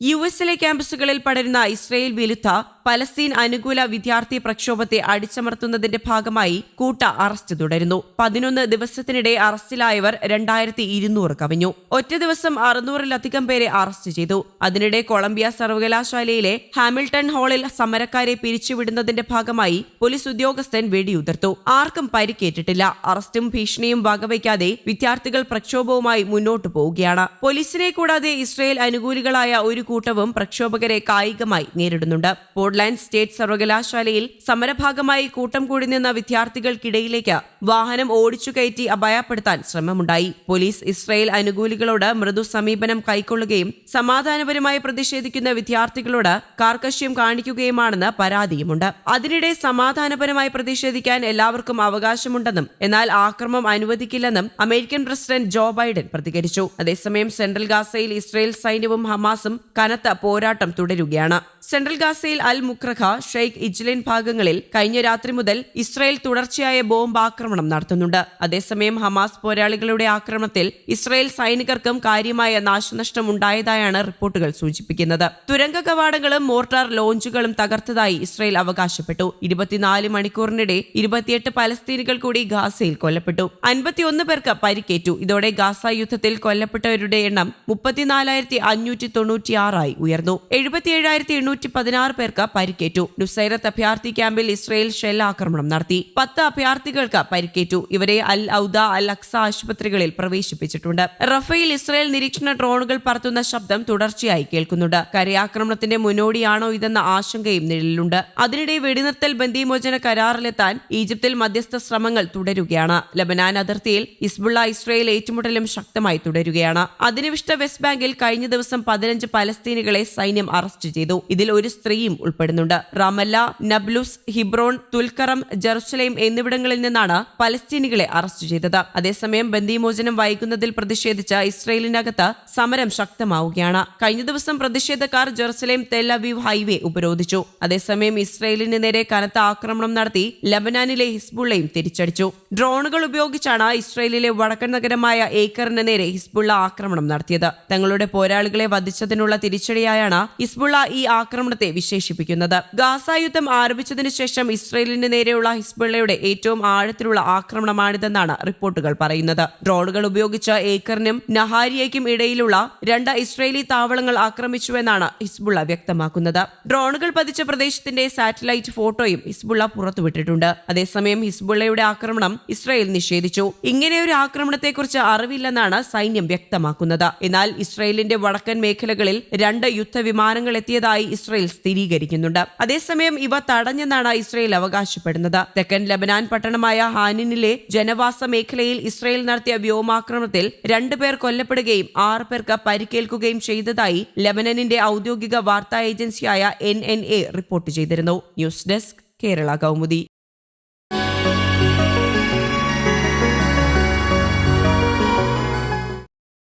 U എസിലെ ക്യാമ്പസുകളിൽ പടരുന്ന ഇസ്രയേൽ വിരുദ്ധ പലസ്തീൻ അനുകൂല വിദ്യാർത്ഥി പ്രക്ഷോഭത്തെ അടിച്ചമർത്തുന്നതിന്റെ ഭാഗമായി കൂട്ട അറസ്റ്റ് തുടരുന്നു. പതിനൊന്ന് ദിവസത്തിനിടെ അറസ്റ്റിലായവർ രണ്ടായിരത്തി ഇരുന്നൂറ് കവിഞ്ഞു. ഒറ്റ ദിവസം അറുന്നൂറിലധികം പേരെ അറസ്റ്റ് ചെയ്തു. അതിനിടെ കൊളംബിയ സർവകലാശാലയിലെ ഹാമിൽട്ടൺ ഹാളിൽ സമരക്കാരെ പിരിച്ചുവിടുന്നതിന്റെ ഭാഗമായി പോലീസ് ഉദ്യോഗസ്ഥൻ വെടിയുതിർത്തു. ആർക്കും പരിക്കേറ്റിട്ടില്ല. അറസ്റ്റും ഭീഷണിയും വകവയ്ക്കാതെ വിദ്യാർത്ഥികൾ പ്രക്ഷോഭവുമായി മുന്നോട്ടു പോവുകയാണ്. പോലീസിനെ കൂടാതെ ഇസ്രയേൽ അനുകൂലികളായ ഒരു കൂട്ടവും പ്രക്ഷോഭകരെ കായികമായി നേരിടുന്നുണ്ട്. പോർട്ട്ലാൻഡ് സ്റ്റേറ്റ് സർവകലാശാലയിൽ സമരഭാഗമായി കൂട്ടം കൂടി നിന്ന വിദ്യാർത്ഥികൾക്കിടയിലേക്ക് വാഹനം ഓടിച്ചു കയറ്റി അപായപ്പെടുത്താൻ ശ്രമമുണ്ടായി. പോലീസ് ഇസ്രായേൽ അനുകൂലികളോട് മൃദു സമീപനം കൈക്കൊള്ളുകയും സമാധാനപരമായി പ്രതിഷേധിക്കുന്ന വിദ്യാർത്ഥികളോട് കാർക്കശ്യം കാണിക്കുകയുമാണെന്ന് പരാതിയുമുണ്ട്. അതിനിടെ സമാധാനപരമായി പ്രതിഷേധിക്കാൻ എല്ലാവർക്കും അവകാശമുണ്ടെന്നും എന്നാൽ ആക്രമം അനുവദിക്കില്ലെന്നും അമേരിക്കൻ പ്രസിഡന്റ് ജോ ബൈഡൻ പ്രതികരിച്ചു. അതേസമയം സെൻട്രൽ ഗാസയിൽ ഇസ്രായേൽ സൈന്യവും ഹമാസും കനത്ത പോരാട്ടം തുടരുകയാണ്. സെൻട്രൽ ഗാസയിൽ അൽ മുക്രഖ ഷെയ്ഖ് ഇജ്ലിൻ ഭാഗങ്ങളിൽ കഴിഞ്ഞ രാത്രി മുതൽ ഇസ്രായേൽ തുടർച്ചയായ ബോംബ് ആക്രമണം നടത്തുന്നുണ്ട്. അതേസമയം ഹമാസ് പോരാളികളുടെ ആക്രമണത്തിൽ ഇസ്രായേൽ സൈനികർക്കും കാര്യമായ നാശനഷ്ടം ഉണ്ടായതായാണ് റിപ്പോർട്ടുകൾ സൂചിപ്പിക്കുന്നത്. തുരങ്ക കവാടങ്ങളും മോർട്ടാർ ലോഞ്ചുകളും തകർത്തതായി ഇസ്രായേൽ അവകാശപ്പെട്ടു. ഇരുപത്തിനാല് മണിക്കൂറിനിടെ ഇരുപത്തിയെട്ട് പലസ്തീനികൾ കൂടി ഗാസയിൽ കൊല്ലപ്പെട്ടു. അൻപത്തിയൊന്ന് പേർക്ക് പരിക്കേറ്റു. ഇതോടെ ഗാസ യുദ്ധത്തിൽ കൊല്ലപ്പെട്ടവരുടെ എണ്ണം മുപ്പത്തിനാലായിരത്തി അഞ്ഞൂറ്റി തൊണ്ണൂറ്റിയാറായി ഉയർന്നു. എഴുപത്തിയേഴായിരത്തി എണ്ണൂറ്റി പതിനാറ് പേർക്ക് പരിക്കേറ്റു. നുസൈറത്ത് അഭയാർത്ഥി ക്യാമ്പിൽ ഇസ്രയേൽ ഷെൽ ആക്രമണം നടത്തി. പത്ത് അഭയാർത്ഥികൾക്ക് പരിക്കേറ്റു. ഇവരെ അൽ ഔദ അൽ അക്സ ആശുപത്രികളിൽ പ്രവേശിപ്പിച്ചിട്ടുണ്ട്. റഫേൽ ഇസ്രയേൽ നിരീക്ഷണ ഡ്രോണുകൾ പറത്തുന്ന ശബ്ദം തുടർച്ചയായി കേൾക്കുന്നുണ്ട്. കരയാക്രമണത്തിന്റെ മുന്നോടിയാണോ ഇതെന്ന ആശങ്കയും നിഴലിലുണ്ട്. അതിനിടെ വെടിനിർത്തൽ ബന്ദിമോചന കരാറിലെത്താൻ ഈജിപ്തിൽ മധ്യസ്ഥ ശ്രമങ്ങൾ തുടരുകയാണ്. ലബനാൻ അതിർത്തിയിൽ ഇസ്ബുള്ള ഇസ്രയേൽ ഏറ്റുമുട്ടലും ശക്തമായി തുടരുകയാണ്. അധിനിവിഷ്ട വെസ്റ്റ് ബാങ്കിൽ കഴിഞ്ഞ ദിവസം പതിനഞ്ച് പലസ്തീനികളെ സൈന്യം അറസ്റ്റ് ചെയ്തു. ഇതിൽ ഒരു സ്ത്രീയും ഉൾപ്പെടുന്നുണ്ട്. റമല്ല നബ്ലുസ് ഹിബ്രോൺ തുൽക്കറം ജെറുസലേം എന്നിവിടങ്ങളിൽ നിന്നാണ് പലസ്തീനികളെ അറസ്റ്റ് ചെയ്തത്. അതേസമയം ബന്ദിമോചനം വൈകുന്നതിൽ പ്രതിഷേധിച്ച ഇസ്രയേലിനകത്ത് സമരം ശക്തമാവുകയാണ്. കഴിഞ്ഞ ദിവസം പ്രതിഷേധക്കാർ ജെറുസലേം തെല്ലവീവ് ഹൈവേ ഉപരോധിച്ചു. അതേസമയം ഇസ്രയേലിന് നേരെ കനത്ത ആക്രമണം നടത്തി ലബനാനിലെ ഹിസ്ബുള്ളയും തിരിച്ചടിച്ചു. ഡ്രോണുകൾ ഉപയോഗിച്ചാണ് ഇസ്രയേലിലെ വടക്കൻ നഗരമായ ഏക്കറിന് നേരെ ഹിസ്ബുള്ള ആക്രമണം നടത്തിയത്. തങ്ങളുടെ പോരാളികളെ വധിച്ചതിനുള്ള തിരിച്ചടിയായാണ് ഹിസ്ബുള്ള ഈ ആക്രമണത്തെ വിശേഷിപ്പിക്കുന്നത്. ഗാസ യുദ്ധം ആരംഭിച്ചതിനു ശേഷം ഇസ്രയേലിന് നേരെയുള്ള ഹിസ്ബുള്ളയുടെ ഏറ്റവും ആഴത്തിലുള്ള ആക്രമണമാണിതെന്നാണ് റിപ്പോർട്ടുകൾ പറയുന്നത്. ഡ്രോണുകൾ ഉപയോഗിച്ച് ഏക്കറിനും നഹാരിയയ്ക്കും ഇടയിലുള്ള രണ്ട് ഇസ്രയേലി താവളങ്ങൾ ആക്രമിച്ചുവെന്നാണ് ഹിസ്ബുള്ള വ്യക്തമാക്കുന്നത്. ഡ്രോണുകൾ പതിച്ച പ്രദേശത്തിന്റെ സാറ്റലൈറ്റ് ഫോട്ടോയും ഹിസ്ബുള്ള പുറത്തുവിട്ടിട്ടുണ്ട്. അതേസമയം ഹിസ്ബുള്ളയുടെ ആക്രമണം ഇസ്രയേൽ നിഷേധിച്ചു. ഇങ്ങനെയൊരു ആക്രമണത്തെക്കുറിച്ച് അറിവില്ലെന്നാണ് സൈന്യം വ്യക്തമാക്കുന്നത്. എന്നാൽ ഇസ്രയേലിന്റെ വടക്കൻ മേഖലകളിൽ രണ്ട് യുദ്ധവിമാനങ്ങൾ എത്തിയതായി ഇസ്രയേൽ സ്ഥിരീകരിക്കുന്നുണ്ട്. അതേസമയം ഇവ തടഞ്ഞെന്നാണ് ഇസ്രയേൽ അവകാശപ്പെടുന്നത്. തെക്കൻ ലബനാൻ പട്ടണമായ ഹാനിനിലെ ജനവാസ മേഖലയിൽ ഇസ്രയേൽ നടത്തിയ വ്യോമാക്രമണത്തിൽ രണ്ടുപേർ കൊല്ലപ്പെടുകയും ആറ് പേർക്ക് പരിക്കേൽക്കുകയും ചെയ്തതായി ലബനനിന്റെ ഔദ്യോഗിക വാർത്താ ഏജൻസിയായ എൻ റിപ്പോർട്ട് ചെയ്തിരുന്നു. News desk Kerala Kaumudi.